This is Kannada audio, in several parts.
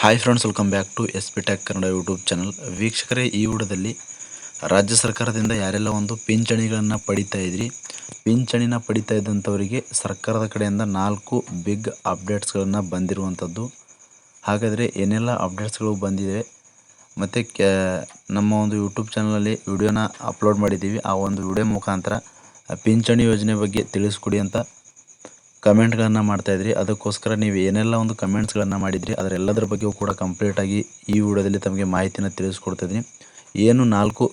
Hi friends welcome back to S P tack Kannada YouTube channel ವೀಕ್ಷಕರೇ, ಈ ವಿಡಿಯೋದಲ್ಲಿ ರಾಜ್ಯ ಸರ್ಕಾರದಿಂದ ಯಾರೆಲ್ಲ ಒಂದು ಪಿಂಚಣಿಗಳನ್ನು ಪಡಿತಾ ಇದ್ರಿ, ಪಿಂಚಣಿನ ಪಡಿತಾ ಇದ್ದಂಥವರಿಗೆ ಸರ್ಕಾರದ ಕಡೆಯಿಂದ ನಾಲ್ಕು ಬಿಗ್ ಅಪ್ಡೇಟ್ಸ್ಗಳನ್ನು ಬಂದಿರುವಂಥದ್ದು ಹಾಗಾದರೆ ಏನೆಲ್ಲ ಅಪ್ಡೇಟ್ಸ್ಗಳು ಬಂದಿವೆ ಮತ್ತು ಕ್ಯಾ, ನಮ್ಮ ಒಂದು ಯೂಟ್ಯೂಬ್ ಚಾನಲಲ್ಲಿ ವಿಡಿಯೋನ ಅಪ್ಲೋಡ್ ಮಾಡಿದ್ದೀವಿ. ಆ ಒಂದು ವಿಡಿಯೋ ಮುಖಾಂತರ ಪಿಂಚಣಿ ಯೋಜನೆ ಬಗ್ಗೆ ತಿಳಿಸ್ಕೊಡಿ ಅಂತ ಕಮೆಂಟ್ಗಳನ್ನು ಮಾಡ್ತಾಯಿದ್ರಿ ಅದಕ್ಕೋಸ್ಕರ ನೀವು ಏನೆಲ್ಲ ಒಂದು ಕಮೆಂಟ್ಸ್ಗಳನ್ನು ಮಾಡಿದ್ರಿ, ಅದರೆಲ್ಲದರ ಬಗ್ಗೆಯೂ ಕೂಡ ಕಂಪ್ಲೀಟಾಗಿ ಈ ವಿಡಿಯೋದಲ್ಲಿ ತಮಗೆ ಮಾಹಿತಿನ ತಿಳಿಸ್ಕೊಡ್ತಿದ್ದೀನಿ ಏನು ನಾಲ್ಕು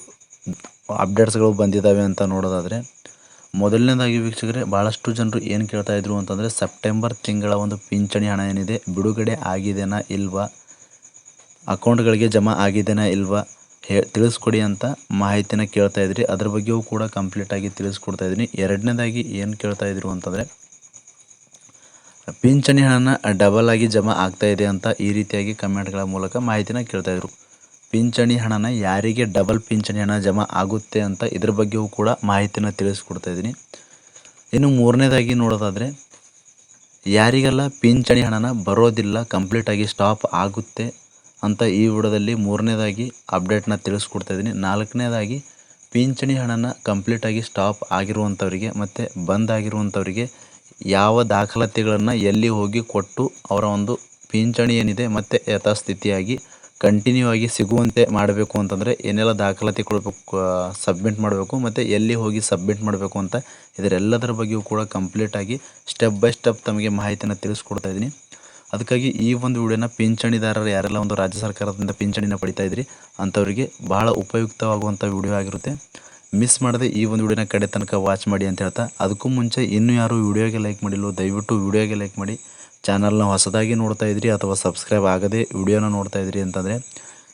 ಅಪ್ಡೇಟ್ಸ್ಗಳು ಬಂದಿದ್ದಾವೆ ಅಂತ ನೋಡೋದಾದರೆ, ಮೊದಲನೇದಾಗಿ ವೀಕ್ಷಕರೇ ಭಾಳಷ್ಟು ಜನರು ಏನು ಕೇಳ್ತಾ ಇದ್ರು ಅಂತಂದರೆ ಸೆಪ್ಟೆಂಬರ್ ತಿಂಗಳ ಒಂದು ಪಿಂಚಣಿ ಹಣ ಏನಿದೆ, ಬಿಡುಗಡೆ ಆಗಿದೆನಾ ಇಲ್ವಾ, ಅಕೌಂಟ್ಗಳಿಗೆ ಜಮಾ ಆಗಿದೆನಾ ಇಲ್ವಾ, ಹೇ, ತಿಳಿಸ್ಕೊಡಿ ಅಂತ ಮಾಹಿತಿನ ಕೇಳ್ತಾ ಇದ್ರಿ. ಅದ್ರ ಬಗ್ಗೆಯೂ ಕೂಡ ಕಂಪ್ಲೀಟಾಗಿ ತಿಳಿಸ್ಕೊಡ್ತಾ ಇದ್ದೀನಿ. ಎರಡನೇದಾಗಿ ಏನು ಕೇಳ್ತಾ ಇದ್ರು ಅಂತಂದರೆ ಪಿಂಚಣಿ ಹಣನ ಡಬಲ್ ಆಗಿ ಜಮಾ ಆಗ್ತಾ ಇದೆ ಅಂತ ಈ ರೀತಿಯಾಗಿ ಕಮೆಂಟ್ಗಳ ಮೂಲಕ ಮಾಹಿತಿನ ಕೇಳ್ತಾ ಇದ್ರು. ಪಿಂಚಣಿ ಹಣನ ಯಾರಿಗೆ ಡಬಲ್ ಪಿಂಚಣಿ ಹಣ ಜಮಾ ಆಗುತ್ತೆ ಅಂತ ಇದ್ರ ಬಗ್ಗೆಯೂ ಕೂಡ ಮಾಹಿತಿನ ತಿಳಿಸ್ಕೊಡ್ತಾ ಇದ್ದೀನಿ. ಇನ್ನು ಮೂರನೇದಾಗಿ ನೋಡೋದಾದರೆ, ಯಾರಿಗೆಲ್ಲ ಪಿಂಚಣಿ ಹಣನ ಬರೋದಿಲ್ಲ ಕಂಪ್ಲೀಟಾಗಿ ಸ್ಟಾಪ್ ಆಗುತ್ತೆ ಅಂತ ಈ ವಿಡಿಯೋದಲ್ಲಿ ಮೂರನೇದಾಗಿ ಅಪ್ಡೇಟ್ನ ತಿಳಿಸ್ಕೊಡ್ತಾ ಇದ್ದೀನಿ. ನಾಲ್ಕನೇದಾಗಿ, ಪಿಂಚಣಿ ಹಣನ ಕಂಪ್ಲೀಟಾಗಿ ಸ್ಟಾಪ್ ಆಗಿರುವಂಥವರಿಗೆ ಮತ್ತು ಬಂದ್ ಆಗಿರುವಂಥವರಿಗೆ ಯಾವ ದಾಖಲಾತಿಗಳನ್ನು ಎಲ್ಲಿ ಹೋಗಿ ಕೊಟ್ಟು ಅವರ ಒಂದು ಪಿಂಚಣಿ ಏನಿದೆ ಮತ್ತು ಯಥಾಸ್ಥಿತಿಯಾಗಿ ಕಂಟಿನ್ಯೂ ಆಗಿ ಸಿಗುವಂತೆ ಮಾಡಬೇಕು ಅಂತಂದರೆ ಏನೆಲ್ಲ ದಾಖಲಾತಿ ಕೊಡಬೇಕು ಸಬ್ಮಿಟ್ ಮಾಡಬೇಕು ಮತ್ತು ಎಲ್ಲಿ ಹೋಗಿ ಸಬ್ಮಿಟ್ ಮಾಡಬೇಕು ಅಂತ ಇದರೆಲ್ಲದರ ಬಗ್ಗೆಯೂ ಕೂಡ ಕಂಪ್ಲೀಟಾಗಿ ಸ್ಟೆಪ್ ಬೈ ಸ್ಟೆಪ್ ತಮಗೆ ಮಾಹಿತಿಯನ್ನು ತಿಳಿಸ್ಕೊಡ್ತಾ ಇದ್ದೀನಿ. ಅದಕ್ಕಾಗಿ ಈ ಒಂದು ವಿಡಿಯೋನ ಪಿಂಚಣಿದಾರರು ಯಾರೆಲ್ಲ ಒಂದು ರಾಜ್ಯ ಸರ್ಕಾರದಿಂದ ಪಿಂಚಣಿನ ಪಡಿತಾ ಇದ್ರಿ, ಅಂಥವರಿಗೆ ಬಹಳ ಉಪಯುಕ್ತವಾಗುವಂಥ ವಿಡಿಯೋ ಆಗಿರುತ್ತೆ. ಮಿಸ್ ಮಾಡದೆ ಈ ಒಂದು ವಿಡಿಯೋನ ಕಡೆ ತನಕ ವಾಚ್ ಮಾಡಿ ಅಂತ ಹೇಳ್ತಾ, ಅದಕ್ಕೂ ಮುಂಚೆ ಇನ್ನೂ ಯಾರು ವಿಡಿಯೋಗೆ ಲೈಕ್ ಮಾಡಿಲ್ಲೋ, ದಯವಿಟ್ಟು ವಿಡಿಯೋಗೆ ಲೈಕ್ ಮಾಡಿ. ಚಾನಲ್ನ ಹೊಸದಾಗಿ ನೋಡ್ತಾ ಇದ್ರಿ ಅಥವಾ ಸಬ್ಸ್ಕ್ರೈಬ್ ಆಗದೆ ವಿಡಿಯೋನ ನೋಡ್ತಾ ಇದ್ರಿ ಅಂತಂದರೆ,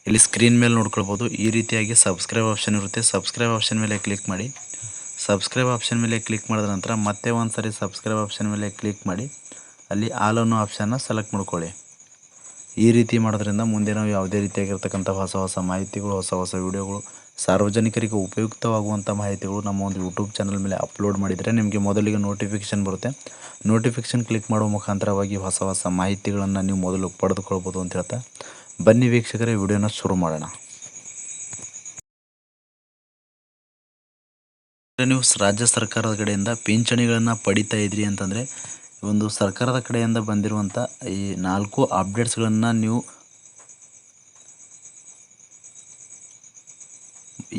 ಇಲ್ಲಿ ಸ್ಕ್ರೀನ್ ಮೇಲೆ ನೋಡ್ಕೊಳ್ಬೋದು. ಈ ರೀತಿಯಾಗಿ ಸಬ್ಸ್ಕ್ರೈಬ್ ಆಪ್ಷನ್ ಇರುತ್ತೆ. ಸಬ್ಸ್ಕ್ರೈಬ್ ಆಪ್ಷನ್ ಮೇಲೆ ಕ್ಲಿಕ್ ಮಾಡಿ. ಸಬ್ಸ್ಕ್ರೈಬ್ ಆಪ್ಷನ್ ಮೇಲೆ ಕ್ಲಿಕ್ ಮಾಡಿದ ನಂತರ ಮತ್ತೆ ಒಂದು ಸರಿ ಸಬ್ಸ್ಕ್ರೈಬ್ ಆಪ್ಷನ್ ಮೇಲೆ ಕ್ಲಿಕ್ ಮಾಡಿ. ಅಲ್ಲಿ ಆಲ್ ಅನ್ನೋ ಆಪ್ಷನ್ನ ಸೆಲೆಕ್ಟ್ ಮಾಡ್ಕೊಳ್ಳಿ. ಈ ರೀತಿ ಮಾಡೋದ್ರಿಂದ ಮುಂದೆ ನಾವು ಯಾವುದೇ ರೀತಿಯಾಗಿರ್ತಕ್ಕಂಥ ಹೊಸ ಹೊಸ ಮಾಹಿತಿಗಳು, ಹೊಸ ಹೊಸ ವಿಡಿಯೋಗಳು, ಸಾರ್ವಜನಿಕರಿಗೆ ಉಪಯುಕ್ತವಾಗುವಂಥ ಮಾಹಿತಿಗಳು ನಮ್ಮ ಒಂದು ಯೂಟ್ಯೂಬ್ ಚಾನಲ್ ಮೇಲೆ ಅಪ್ಲೋಡ್ ಮಾಡಿದರೆ ನಿಮಗೆ ಮೊದಲಿಗೆ ನೋಟಿಫಿಕೇಷನ್ ಬರುತ್ತೆ. ನೋಟಿಫಿಕೇಷನ್ ಕ್ಲಿಕ್ ಮಾಡುವ ಮುಖಾಂತರವಾಗಿ ಹೊಸ ಹೊಸ ಮಾಹಿತಿಗಳನ್ನು ನೀವು ಮೊದಲು ಪಡೆದುಕೊಳ್ಬೋದು ಅಂತ ಹೇಳ್ತಾ, ಬನ್ನಿ ವೀಕ್ಷಕರೇ ವಿಡಿಯೋನ ಶುರು ಮಾಡೋಣ. ನೀವು ರಾಜ್ಯ ಸರ್ಕಾರದ ಕಡೆಯಿಂದ ಪಿಂಚಣಿಗಳನ್ನು ಪಡಿತಾ ಇದ್ರಿ ಅಂತಂದರೆ ಒಂದು ಸರ್ಕಾರದ ಕಡೆಯಿಂದ ಬಂದಿರುವಂಥ ಈ ನಾಲ್ಕು ಅಪ್ಡೇಟ್ಸ್ಗಳನ್ನು ನೀವು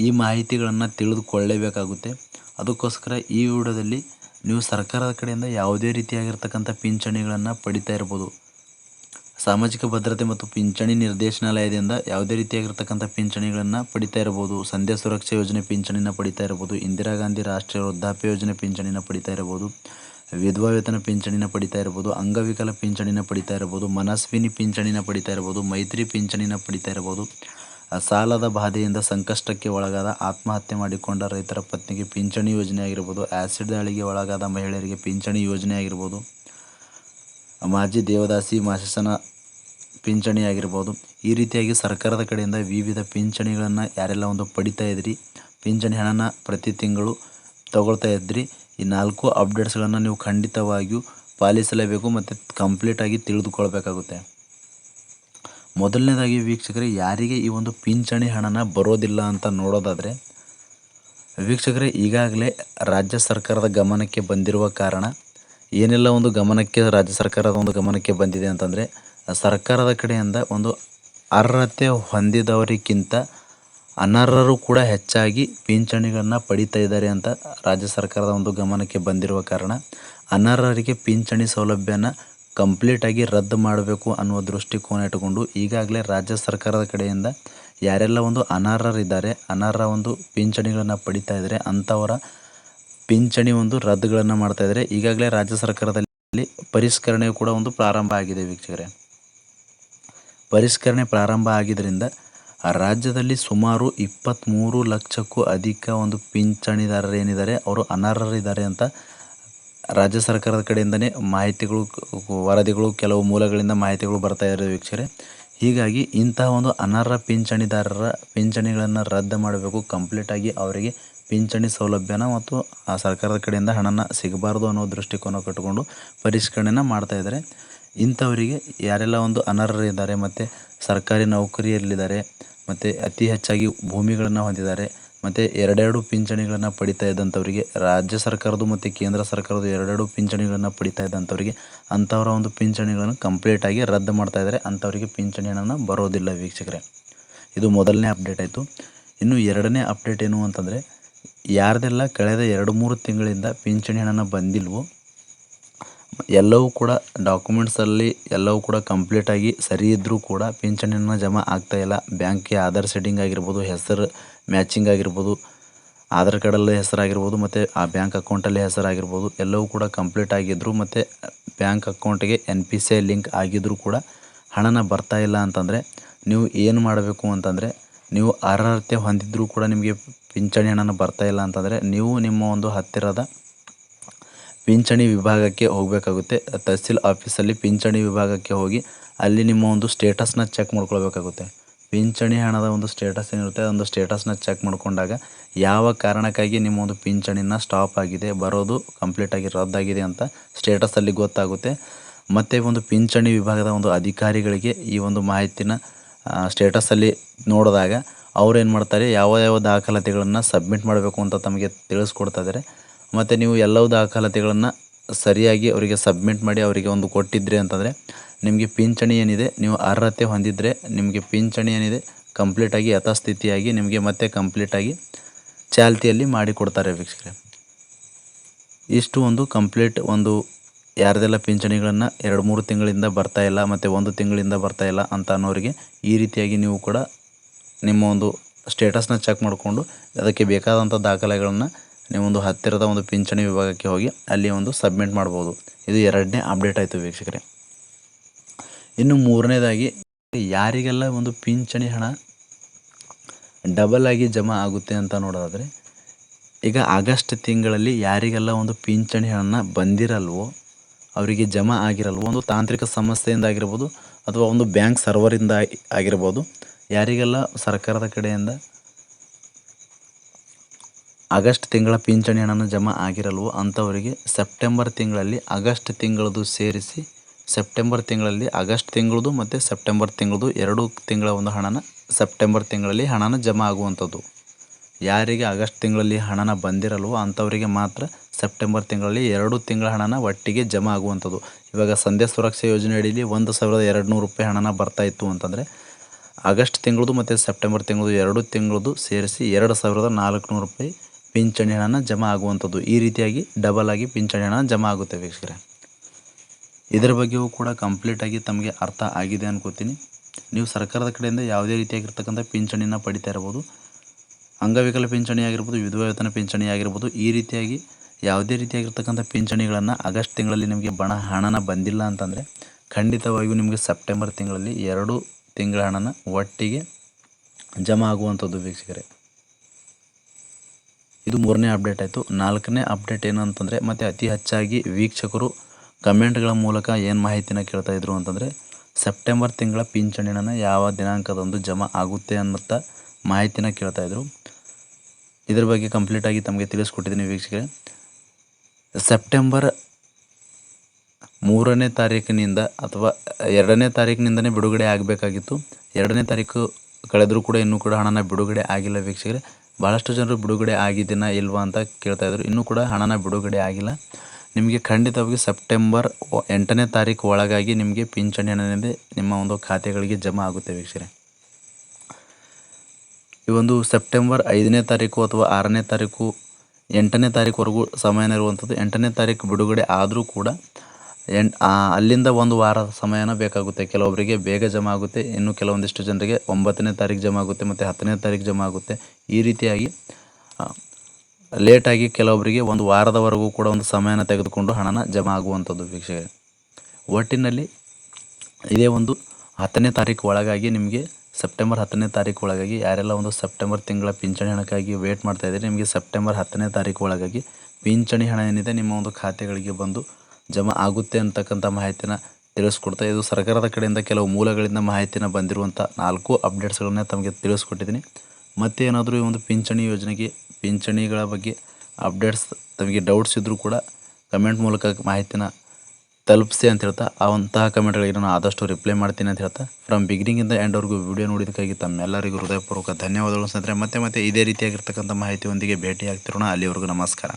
ಈ ಮಾಹಿತಿಗಳನ್ನು ತಿಳಿದುಕೊಳ್ಳಲೇಬೇಕಾಗುತ್ತೆ ಅದಕ್ಕೋಸ್ಕರ ಈ ವಿಡಿಯೋದಲ್ಲಿ ನೀವು ಸರ್ಕಾರದ ಕಡೆಯಿಂದ ಯಾವುದೇ ರೀತಿಯಾಗಿರ್ತಕ್ಕಂಥ ಪಿಂಚಣಿಗಳನ್ನು ಪಡಿತಾ ಇರ್ಬೋದು. ಸಾಮಾಜಿಕ ಭದ್ರತೆ ಮತ್ತು ಪಿಂಚಣಿ ನಿರ್ದೇಶನಾಲಯದಿಂದ ಯಾವುದೇ ರೀತಿಯಾಗಿರ್ತಕ್ಕಂಥ ಪಿಂಚಣಿಗಳನ್ನು ಪಡಿತಾ ಇರ್ಬೋದು. ಸಂಧ್ಯಾ ಸುರಕ್ಷಾ ಯೋಜನೆ ಪಿಂಚಣಿನ ಪಡಿತಾ ಇರ್ಬೋದು. ಇಂದಿರಾ ಗಾಂಧಿ ರಾಷ್ಟ್ರೀಯ ವೃದ್ಧಾಪ್ಯ ಯೋಜನೆ ಪಿಂಚಣಿನ ಪಡಿತಾ ಇರ್ಬೋದು. ವಿಧವಾ ವೇತನ ಪಿಂಚಣಿನ ಪಡಿತಾ ಇರ್ಬೋದು, ಅಂಗವಿಕಲ ಪಿಂಚಣಿನ ಪಡಿತಾ ಇರ್ಬೋದು, ಮನಸ್ವಿನಿ ಪಿಂಚಣಿನ ಪಡಿತಾ ಇರ್ಬೋದು, ಮೈತ್ರಿ ಪಿಂಚಣಿನ ಪಡಿತಾ ಇರ್ಬೋದು, ಸಾಲದ ಬಾಧೆಯಿಂದ ಸಂಕಷ್ಟಕ್ಕೆ ಒಳಗಾದ, ಆತ್ಮಹತ್ಯೆ ಮಾಡಿಕೊಂಡ ರೈತರ ಪತ್ನಿಗೆ ಪಿಂಚಣಿ ಯೋಜನೆ ಆಗಿರ್ಬೋದು ಆ್ಯಸಿಡ್ ದಾಳಿಗೆ ಒಳಗಾದ ಮಹಿಳೆಯರಿಗೆ ಪಿಂಚಣಿ ಯೋಜನೆ ಆಗಿರ್ಬೋದು, ಮಾಜಿ ದೇವದಾಸಿ ಮಾಸಸನ ಪಿಂಚಣಿ ಆಗಿರ್ಬೋದು. ಈ ರೀತಿಯಾಗಿ ಸರ್ಕಾರದ ಕಡೆಯಿಂದ ವಿವಿಧ ಪಿಂಚಣಿಗಳನ್ನು ಯಾರೆಲ್ಲ ಒಂದು ಪಡಿತಾ ಇದ್ರಿ, ಪಿಂಚಣಿ ಹಣನ ಪ್ರತಿ ತಿಂಗಳು ತಗೊಳ್ತಾ ಇದ್ರಿ. ಈ ನಾಲ್ಕು ಅಪ್ಡೇಟ್ಸ್ಗಳನ್ನು ನೀವು ಖಂಡಿತವಾಗಿಯೂ ಪಾಲಿಸಲೇಬೇಕು ಮತ್ತು ಕಂಪ್ಲೀಟಾಗಿ ತಿಳಿದುಕೊಳ್ಬೇಕಾಗುತ್ತೆ. ಮೊದಲನೇದಾಗಿ ವೀಕ್ಷಕರೇ, ಯಾರಿಗೆ ಈ ಒಂದು ಪಿಂಚಣಿ ಹಣನ ಬರೋದಿಲ್ಲ ಅಂತ ನೋಡೋದಾದರೆ, ವೀಕ್ಷಕರೇ, ಈಗಾಗಲೇ ರಾಜ್ಯ ಸರ್ಕಾರದ ಗಮನಕ್ಕೆ ಬಂದಿರುವ ಕಾರಣ, ಏನೆಲ್ಲ ಒಂದು ಗಮನಕ್ಕೆ, ರಾಜ್ಯ ಸರ್ಕಾರದ ಒಂದು ಗಮನಕ್ಕೆ ಬಂದಿದೆ ಅಂತಂದರೆ, ಸರ್ಕಾರದ ಕಡೆಯಿಂದ ಒಂದು ಅರ್ಹತೆ ಹೊಂದಿದವರಿಗಿಂತ ಅನರ್ಹರು ಕೂಡ ಹೆಚ್ಚಾಗಿ ಪಿಂಚಣಿಗಳನ್ನು ಪಡಿತಾ ಇದ್ದಾರೆ ಅಂತ ರಾಜ್ಯ ಸರ್ಕಾರದ ಒಂದು ಗಮನಕ್ಕೆ ಬಂದಿರುವ ಕಾರಣ ಅನರ್ಹರಿಗೆ ಪಿಂಚಣಿ ಸೌಲಭ್ಯನ ಕಂಪ್ಲೀಟಾಗಿ ರದ್ದು ಮಾಡಬೇಕು ಅನ್ನುವ ದೃಷ್ಟಿಕೋನ ಇಟ್ಟುಕೊಂಡು ಈಗಾಗಲೇ ರಾಜ್ಯ ಸರ್ಕಾರದ ಕಡೆಯಿಂದ ಯಾರೆಲ್ಲ ಒಂದು ಅನರ್ಹರಿದ್ದಾರೆ, ಅನರ್ಹ ಒಂದು ಪಿಂಚಣಿಗಳನ್ನು ಪಡಿತಾ ಇದ್ದಾರೆ ಅಂಥವರ ಪಿಂಚಣಿ ಒಂದು ರದ್ದುಗಳನ್ನು ಮಾಡ್ತಾ ಇದ್ದಾರೆ. ಈಗಾಗಲೇ ರಾಜ್ಯ ಸರ್ಕಾರದಲ್ಲಿ ಪರಿಷ್ಕರಣೆಯು ಕೂಡ ಒಂದು ಪ್ರಾರಂಭ ಆಗಿದೆ ವೀಕ್ಷಕರೇ. ಪರಿಷ್ಕರಣೆ ಪ್ರಾರಂಭ ಆಗಿದ್ದರಿಂದ ರಾಜ್ಯದಲ್ಲಿ ಸುಮಾರು ಇಪ್ಪತ್ತ್ಮೂರು ಲಕ್ಷಕ್ಕೂ ಅಧಿಕ ಒಂದು ಪಿಂಚಣಿದಾರರು ಏನಿದ್ದಾರೆ ಅವರು ಅನರ್ಹರಿದ್ದಾರೆ ಅಂತ ರಾಜ್ಯ ಸರ್ಕಾರದ ಕಡೆಯಿಂದನೇ ಮಾಹಿತಿಗಳು, ವರದಿಗಳು, ಕೆಲವು ಮೂಲಗಳಿಂದ ಮಾಹಿತಿಗಳು ಬರ್ತಾ ಇದ್ದಾರೆ ವೀಕ್ಷಕರೇ. ಹೀಗಾಗಿ ಇಂತಹ ಒಂದು ಅನರ್ಹ ಪಿಂಚಣಿದಾರರ ಪಿಂಚಣಿಗಳನ್ನು ರದ್ದು ಮಾಡಬೇಕು ಕಂಪ್ಲೀಟಾಗಿ ಅವರಿಗೆ ಪಿಂಚಣಿ ಸೌಲಭ್ಯನ ಮತ್ತು ಆ ಸರ್ಕಾರದ ಕಡೆಯಿಂದ ಹಣನ ಸಿಗಬಾರ್ದು ಅನ್ನೋ ದೃಷ್ಟಿಕೋನ ಕಟ್ಟಿಕೊಂಡು ಪರಿಷ್ಕರಣೆನ ಮಾಡ್ತಾ ಇದ್ದಾರೆ. ಇಂಥವರಿಗೆ ಯಾರೆಲ್ಲ ಒಂದು ಅನರ್ಹರಿದ್ದಾರೆ ಮತ್ತು ಸರ್ಕಾರಿ ನೌಕರಿಯಲ್ಲಿದ್ದಾರೆ ಮತ್ತು ಅತಿ ಹೆಚ್ಚಾಗಿ ಭೂಮಿಗಳನ್ನು ಹೊಂದಿದ್ದಾರೆ. ಮತ್ತು ಎರಡೆರಡು ಪಿಂಚಣಿಗಳನ್ನು ಪಡಿತಾ ಇದ್ದಂಥವರಿಗೆ, ರಾಜ್ಯ ಸರ್ಕಾರದ್ದು ಮತ್ತು ಕೇಂದ್ರ ಸರ್ಕಾರದ್ದು ಎರಡೆರಡು ಪಿಂಚಣಿಗಳನ್ನು ಪಡಿತಾ ಇದ್ದಂಥವರಿಗೆ ಅಂಥವರ ಒಂದು ಪಿಂಚಣಿಗಳನ್ನು ಕಂಪ್ಲೀಟಾಗಿ ರದ್ದು ಮಾಡ್ತಾ ಇದ್ದಾರೆ. ಅಂಥವರಿಗೆ ಪಿಂಚಣಿ ಹಣನ ಬರೋದಿಲ್ಲ ವೀಕ್ಷಕರೇ. ಇದು ಮೊದಲನೇ ಅಪ್ಡೇಟ್ ಆಯಿತು. ಇನ್ನು ಎರಡನೇ ಅಪ್ಡೇಟ್ ಏನು ಅಂತಂದರೆ, ಯಾರ್ದೆಲ್ಲ ಕಳೆದ ಎರಡು ಮೂರು ತಿಂಗಳಿಂದ ಪಿಂಚಣಿ ಹಣನ ಬಂದಿಲ್ವೋ ಎಲ್ಲವೂ ಕೂಡ ಡಾಕ್ಯುಮೆಂಟ್ಸಲ್ಲಿ ಎಲ್ಲವೂ ಕೂಡ ಕಂಪ್ಲೀಟಾಗಿ ಸರಿ ಇದ್ದರೂ ಕೂಡ ಪಿಂಚಣಿಯನ್ನು ಜಮಾ ಆಗ್ತಾ ಇಲ್ಲ. ಬ್ಯಾಂಕ್ಗೆ ಆಧಾರ್ ಸೆಟ್ಟಿಂಗ್ ಆಗಿರ್ಬೋದು, ಹೆಸರು ಮ್ಯಾಚಿಂಗ್ ಆಗಿರ್ಬೋದು, ಆಧಾರ್ ಕಾರ್ಡಲ್ಲಿ ಹೆಸರಾಗಿರ್ಬೋದು, ಮತ್ತು ಆ ಬ್ಯಾಂಕ್ ಅಕೌಂಟಲ್ಲಿ ಹೆಸರಾಗಿರ್ಬೋದು, ಎಲ್ಲವೂ ಕೂಡ ಕಂಪ್ಲೀಟ್ ಆಗಿದ್ದರು ಮತ್ತು ಬ್ಯಾಂಕ್ ಅಕೌಂಟ್ಗೆ ಎನ್ ಪಿ ಸಿ ಲಿಂಕ್ ಆಗಿದ್ದರೂ ಕೂಡ ಹಣನ ಬರ್ತಾ ಇಲ್ಲ ಅಂತಂದರೆ ನೀವು ಏನು ಮಾಡಬೇಕು ಅಂತಂದರೆ ನೀವು ಅರ್ಹತೆ ಹೊಂದಿದ್ದರೂ ಕೂಡ ನಿಮಗೆ ಪಿಂಚಣಿ ಹಣನ ಬರ್ತಾ ಇಲ್ಲ ಅಂತಂದರೆ ನೀವು ನಿಮ್ಮ ಒಂದು ಹತ್ತಿರದ ಪಿಂಚಣಿ ವಿಭಾಗಕ್ಕೆ ಹೋಗಬೇಕಾಗುತ್ತೆ. ತಹಸೀಲ್ ಆಫೀಸಲ್ಲಿ ಪಿಂಚಣಿ ವಿಭಾಗಕ್ಕೆ ಹೋಗಿ ಅಲ್ಲಿ ನಿಮ್ಮ ಒಂದು ಸ್ಟೇಟಸ್ನ ಚೆಕ್ ಮಾಡ್ಕೊಳ್ಬೇಕಾಗುತ್ತೆ. ಪಿಂಚಣಿ ಹಣದ ಒಂದು ಸ್ಟೇಟಸ್ ಏನಿರುತ್ತೆ, ಅದೊಂದು ಸ್ಟೇಟಸ್ನ ಚೆಕ್ ಮಾಡಿಕೊಂಡಾಗ ಯಾವ ಕಾರಣಕ್ಕಾಗಿ ನಿಮ್ಮ ಒಂದು ಪಿಂಚಣಿನ ಸ್ಟಾಪ್ ಆಗಿದೆ, ಬರೋದು ಕಂಪ್ಲೀಟಾಗಿ ರದ್ದಾಗಿದೆ ಅಂತ ಸ್ಟೇಟಸಲ್ಲಿ ಗೊತ್ತಾಗುತ್ತೆ. ಮತ್ತು ಒಂದು ಪಿಂಚಣಿ ವಿಭಾಗದ ಒಂದು ಅಧಿಕಾರಿಗಳಿಗೆ ಈ ಒಂದು ಮಾಹಿತಿನ ಸ್ಟೇಟಸಲ್ಲಿ ನೋಡಿದಾಗ ಅವ್ರು ಏನು ಮಾಡ್ತಾರೆ, ಯಾವ ಯಾವ ದಾಖಲಾತಿಗಳನ್ನು ಸಬ್ಮಿಟ್ ಮಾಡಬೇಕು ಅಂತ ತಮಗೆ ತಿಳಿಸ್ಕೊಡ್ತಾ ಇದ್ದಾರೆ. ಮತ್ತು ನೀವು ಎಲ್ಲವೂ ದಾಖಲಾತಿಗಳನ್ನು ಸರಿಯಾಗಿ ಅವರಿಗೆ ಸಬ್ಮಿಟ್ ಮಾಡಿ ಅವರಿಗೆ ಒಂದು ಕೊಟ್ಟಿದ್ರಿ ಅಂತಂದರೆ ನಿಮಗೆ ಪಿಂಚಣಿ ಏನಿದೆ, ನೀವು ಅರ್ಹತೆ ಹೊಂದಿದ್ದರೆ ನಿಮಗೆ ಪಿಂಚಣಿ ಏನಿದೆ ಕಂಪ್ಲೀಟಾಗಿ ಯಥಾಸ್ಥಿತಿಯಾಗಿ ನಿಮಗೆ ಮತ್ತೆ ಕಂಪ್ಲೀಟಾಗಿ ಚಾಲ್ತಿಯಲ್ಲಿ ಮಾಡಿಕೊಡ್ತಾರೆ ವೀಕ್ಷಕರೇ. ಇಷ್ಟು ಒಂದು ಕಂಪ್ಲೀಟ್ ಒಂದು ಯಾರ್ದೆಲ್ಲ ಪಿಂಚಣಿಗಳನ್ನು ಎರಡು ಮೂರು ತಿಂಗಳಿಂದ ಬರ್ತಾ ಇಲ್ಲ, ಮತ್ತು ಒಂದು ತಿಂಗಳಿಂದ ಬರ್ತಾ ಇಲ್ಲ ಅಂತ ಅನ್ನೋರಿಗೆ ಈ ರೀತಿಯಾಗಿ ನೀವು ಕೂಡ ನಿಮ್ಮ ಒಂದು ಸ್ಟೇಟಸ್ನ ಚೆಕ್ ಮಾಡಿಕೊಂಡು ಅದಕ್ಕೆ ಬೇಕಾದಂಥ ದಾಖಲೆಗಳನ್ನು ನೀವೊಂದು ಹತ್ತಿರದ ಒಂದು ಪಿಂಚಣಿ ವಿಭಾಗಕ್ಕೆ ಹೋಗಿ ಅಲ್ಲಿ ಒಂದು ಸಬ್ಮಿಟ್ ಮಾಡ್ಬೋದು. ಇದು ಎರಡನೇ ಅಪ್ಡೇಟ್ ಆಯಿತು ವೀಕ್ಷಕರೇ. ಇನ್ನು ಮೂರನೇದಾಗಿ, ಯಾರಿಗೆಲ್ಲ ಒಂದು ಪಿಂಚಣಿ ಹಣ ಡಬಲ್ ಆಗಿ ಜಮಾ ಆಗುತ್ತೆ ಅಂತ ನೋಡೋದಾದರೆ, ಈಗ ಆಗಸ್ಟ್ ತಿಂಗಳಲ್ಲಿ ಯಾರಿಗೆಲ್ಲ ಒಂದು ಪಿಂಚಣಿ ಹಣ ಬಂದಿರಲ್ವೋ, ಅವರಿಗೆ ಜಮಾ ಆಗಿರಲ್ವೋ, ಒಂದು ತಾಂತ್ರಿಕ ಸಮಸ್ಯೆಯಿಂದ ಆಗಿರ್ಬೋದು ಅಥವಾ ಒಂದು ಬ್ಯಾಂಕ್ ಸರ್ವರಿಂದ ಆಗಿ- ಆಗಿರ್ಬೋದು, ಯಾರಿಗೆಲ್ಲ ಸರ್ಕಾರದ ಕಡೆಯಿಂದ ಆಗಸ್ಟ್ ತಿಂಗಳ ಪಿಂಚಣಿ ಹಣನ ಜಮಾ ಆಗಿರಲ್ವೋ ಅಂಥವರಿಗೆ ಸೆಪ್ಟೆಂಬರ್ ತಿಂಗಳಲ್ಲಿ ಆಗಸ್ಟ್ ತಿಂಗಳದು ಸೇರಿಸಿ ಸೆಪ್ಟೆಂಬರ್ ತಿಂಗಳಲ್ಲಿ ಆಗಸ್ಟ್ ತಿಂಗಳದು ಮತ್ತು ಸೆಪ್ಟೆಂಬರ್ ತಿಂಗಳದು ಎರಡು ತಿಂಗಳ ಒಂದು ಹಣನ ಸೆಪ್ಟೆಂಬರ್ ತಿಂಗಳಲ್ಲಿ ಹಣನ ಜಮಾ ಆಗುವಂಥದ್ದು. ಯಾರಿಗೆ ಆಗಸ್ಟ್ ತಿಂಗಳಲ್ಲಿ ಹಣನ ಬಂದಿರಲ್ವೋ ಅಂಥವರಿಗೆ ಮಾತ್ರ ಸೆಪ್ಟೆಂಬರ್ ತಿಂಗಳಲ್ಲಿ ಎರಡು ತಿಂಗಳ ಹಣನ ಒಟ್ಟಿಗೆ ಜಮಾ ಆಗುವಂಥದ್ದು. ಇವಾಗ ಸಂಧ್ಯಾ ಸುರಕ್ಷಾ ಯೋಜನೆ ಅಡಿಯಲ್ಲಿ ಒಂದು ಸಾವಿರದ ಎರಡು ನೂರು ರೂಪಾಯಿ ಹಣನ ಬರ್ತಾ ಇತ್ತು ಅಂತಂದರೆ ಆಗಸ್ಟ್ ತಿಂಗಳದು ಮತ್ತು ಸೆಪ್ಟೆಂಬರ್ ತಿಂಗಳದು ಎರಡು ತಿಂಗಳದು ಸೇರಿಸಿ ಎರಡು ಸಾವಿರದ ನಾಲ್ಕುನೂರು ರೂಪಾಯಿ ಪಿಂಚಣಿ ಹಣನ ಜಮಾ ಆಗುವಂಥದ್ದು ಈ ರೀತಿಯಾಗಿ ಡಬಲ್ ಆಗಿ ಪಿಂಚಣಿ ಹಣ ಜಮಾ ಆಗುತ್ತೆ ವೀಕ್ಷಕರೇ. ಇದರ ಬಗ್ಗೆಯೂ ಕೂಡ ಕಂಪ್ಲೀಟಾಗಿ ತಮಗೆ ಅರ್ಥ ಆಗಿದೆ ಅನ್ಕೋತೀನಿ. ನೀವು ಸರ್ಕಾರದ ಕಡೆಯಿಂದ ಯಾವುದೇ ರೀತಿಯಾಗಿರ್ತಕ್ಕಂಥ ಪಿಂಚಣಿನ ಪಡಿತಾ ಇರ್ಬೋದು, ಅಂಗವಿಕಲ ಪಿಂಚಣಿ ಆಗಿರ್ಬೋದು, ವಿಧವಾ ವೇತನ ಪಿಂಚಣಿ ಆಗಿರ್ಬೋದು, ಈ ರೀತಿಯಾಗಿ ಯಾವುದೇ ರೀತಿಯಾಗಿರ್ತಕ್ಕಂಥ ಪಿಂಚಣಿಗಳನ್ನು ಆಗಸ್ಟ್ ತಿಂಗಳಲ್ಲಿ ನಿಮಗೆ ಬಣ ಹಣನ ಬಂದಿಲ್ಲ ಅಂತಂದರೆ ಖಂಡಿತವಾಗಿಯೂ ನಿಮಗೆ ಸೆಪ್ಟೆಂಬರ್ ತಿಂಗಳಲ್ಲಿ ಎರಡು ತಿಂಗಳ ಹಣನ ಒಟ್ಟಿಗೆ ಜಮಾ ಆಗುವಂಥದ್ದು ವೀಕ್ಷಕರೇ. ಇದು ಮೂರನೇ ಅಪ್ಡೇಟ್ ಆಯಿತು. ನಾಲ್ಕನೇ ಅಪ್ಡೇಟ್ ಏನು ಅಂತಂದರೆ, ಮತ್ತು ಅತಿ ಹೆಚ್ಚಾಗಿ ವೀಕ್ಷಕರು ಕಮೆಂಟ್ಗಳ ಮೂಲಕ ಏನು ಮಾಹಿತಿನ ಕೇಳ್ತಾ ಇದ್ರು ಅಂತಂದರೆ ಸೆಪ್ಟೆಂಬರ್ ತಿಂಗಳ ಪಿಂಚಣಿನ ಯಾವ ದಿನಾಂಕದಂದು ಜಮಾ ಆಗುತ್ತೆ ಅನ್ನುತ್ತಾ ಮಾಹಿತಿನ ಕೇಳ್ತಾ ಇದ್ರು. ಇದ್ರ ಬಗ್ಗೆ ಕಂಪ್ಲೀಟಾಗಿ ತಮಗೆ ತಿಳಿಸ್ಕೊಟ್ಟಿದ್ದೀನಿ ವೀಕ್ಷಕರೇ. ಸೆಪ್ಟೆಂಬರ್ ಮೂರನೇ ತಾರೀಕಿನಿಂದ ಅಥವಾ ಎರಡನೇ ತಾರೀಕಿನಿಂದನೇ ಬಿಡುಗಡೆ ಆಗಬೇಕಾಗಿತ್ತು. ಎರಡನೇ ತಾರೀಕು ಕಳೆದರೂ ಕೂಡ ಇನ್ನೂ ಕೂಡ ಹಣನ ಬಿಡುಗಡೆ ಆಗಿಲ್ಲ ವೀಕ್ಷಕರೇ. ಭಾಳಷ್ಟು ಜನರು ಬಿಡುಗಡೆ ಆಗಿದ್ದೀನ ಇಲ್ವಾ ಅಂತ ಕೇಳ್ತಾ ಇದ್ರು. ಇನ್ನೂ ಕೂಡ ಹಣನ ಬಿಡುಗಡೆ ಆಗಿಲ್ಲ. ನಿಮಗೆ ಖಂಡಿತವಾಗಿ ಸೆಪ್ಟೆಂಬರ್ ಎಂಟನೇ ತಾರೀಕು ಒಳಗಾಗಿ ನಿಮಗೆ ಪಿಂಚಣಿ ಹಣ ನಿಮ್ಮ ಒಂದು ಖಾತೆಗಳಿಗೆ ಜಮಾ ಆಗುತ್ತೆ ವೀಕ್ಷಕರೇ ಈ ಒಂದು ಸೆಪ್ಟೆಂಬರ್ ಐದನೇ ತಾರೀಕು ಅಥವಾ ಆರನೇ ತಾರೀಕು ಎಂಟನೇ ತಾರೀಕುವರೆಗೂ ಸಮಯನ ಇರುವಂಥದ್ದು ಎಂಟನೇ ತಾರೀಕು ಬಿಡುಗಡೆ ಆದರೂ ಕೂಡ ಎಂಟ್ ಅಲ್ಲಿಂದ ಒಂದು ವಾರ ಸಮಯನ ಬೇಕಾಗುತ್ತೆ. ಕೆಲವೊಬ್ಬರಿಗೆ ಬೇಗ ಜಮಾ ಆಗುತ್ತೆ. ಇನ್ನು ಕೆಲವೊಂದಿಷ್ಟು ಜನರಿಗೆ ಒಂಬತ್ತನೇ ತಾರೀಕು ಜಮಾ ಆಗುತ್ತೆ ಮತ್ತು ಹತ್ತನೇ ತಾರೀಕು ಜಮಾ ಆಗುತ್ತೆ. ಈ ರೀತಿಯಾಗಿ ಲೇಟಾಗಿ ಕೆಲವೊಬ್ಬರಿಗೆ ಒಂದು ವಾರದವರೆಗೂ ಕೂಡ ಒಂದು ಸಮಯನ ತೆಗೆದುಕೊಂಡು ಹಣನ ಜಮಾ ಆಗುವಂಥದ್ದು ವೀಕ್ಷಕರೇ. ಒಟ್ಟಿನಲ್ಲಿ ಇದೇ ಒಂದು ಹತ್ತನೇ ತಾರೀಕು ಒಳಗಾಗಿ ನಿಮಗೆ ಸೆಪ್ಟೆಂಬರ್ ಹತ್ತನೇ ತಾರೀಕು ಒಳಗಾಗಿ, ಯಾರೆಲ್ಲ ಒಂದು ಸೆಪ್ಟೆಂಬರ್ ತಿಂಗಳ ಪಿಂಚಣಿ ಹಣಕ್ಕಾಗಿ ವೇಟ್ ಮಾಡ್ತಾ ಇದ್ದೀರಿ, ನಿಮಗೆ ಸೆಪ್ಟೆಂಬರ್ ಹತ್ತನೇ ತಾರೀಕು ಒಳಗಾಗಿ ಪಿಂಚಣಿ ಹಣ ಏನಿದೆ ನಿಮ್ಮ ಒಂದು ಖಾತೆಗಳಿಗೆ ಬಂದು ಜಮಾ ಆಗುತ್ತೆ ಅಂತಕ್ಕಂಥ ಮಾಹಿತಿನ ತಿಳಿಸ್ಕೊಡ್ತಾ ಇದು ಸರ್ಕಾರದ ಕಡೆಯಿಂದ ಕೆಲವು ಮೂಲಗಳಿಂದ ಮಾಹಿತಿನ ಬಂದಿರುವಂಥ ನಾಲ್ಕು ಅಪ್ಡೇಟ್ಸ್ಗಳನ್ನ ತಮಗೆ ತಿಳಿಸ್ಕೊಟ್ಟಿದ್ದೀನಿ. ಮತ್ತೆ ಏನಾದರೂ ಈ ಒಂದು ಪಿಂಚಣಿ ಯೋಜನೆಗೆ ಪಿಂಚಣಿಗಳ ಬಗ್ಗೆ ಅಪ್ಡೇಟ್ಸ್ ತಮಗೆ ಡೌಟ್ಸ್ ಇದ್ದರೂ ಕೂಡ ಕಮೆಂಟ್ ಮೂಲಕ ಮಾಹಿತಿನ ತಲುಪಿಸಿ ಅಂತ ಹೇಳ್ತಾ ಅಂತಹ ಕಮೆಂಟ್ಗಳಿಗೆ ನಾನು ಆದಷ್ಟು ರಿಪ್ಲೈ ಮಾಡ್ತೀನಿ ಅಂತ ಹೇಳ್ತಾ ಫ್ರಮ್ ಬಿಗಿನಿಂಗಿಂದ ಎಂಡ್ವರೆಗೂ ವಿಡಿಯೋ ನೋಡಿದ್ದಕ್ಕಾಗಿ ತಮ್ಮೆಲ್ಲರಿಗೂ ಹೃದಯಪೂರ್ವಕ ಧನ್ಯವಾದಗಳು ಸ್ನೇಹಿತರೆ. ಮತ್ತೆ ಮತ್ತೆ ಇದೇ ರೀತಿಯಾಗಿರ್ತಕ್ಕಂಥ ಮಾಹಿತಿಯೊಂದಿಗೆ ಭೇಟಿಯಾಗ್ತಿರೋಣ. ಅಲ್ಲಿವರೆಗೂ ನಮಸ್ಕಾರ.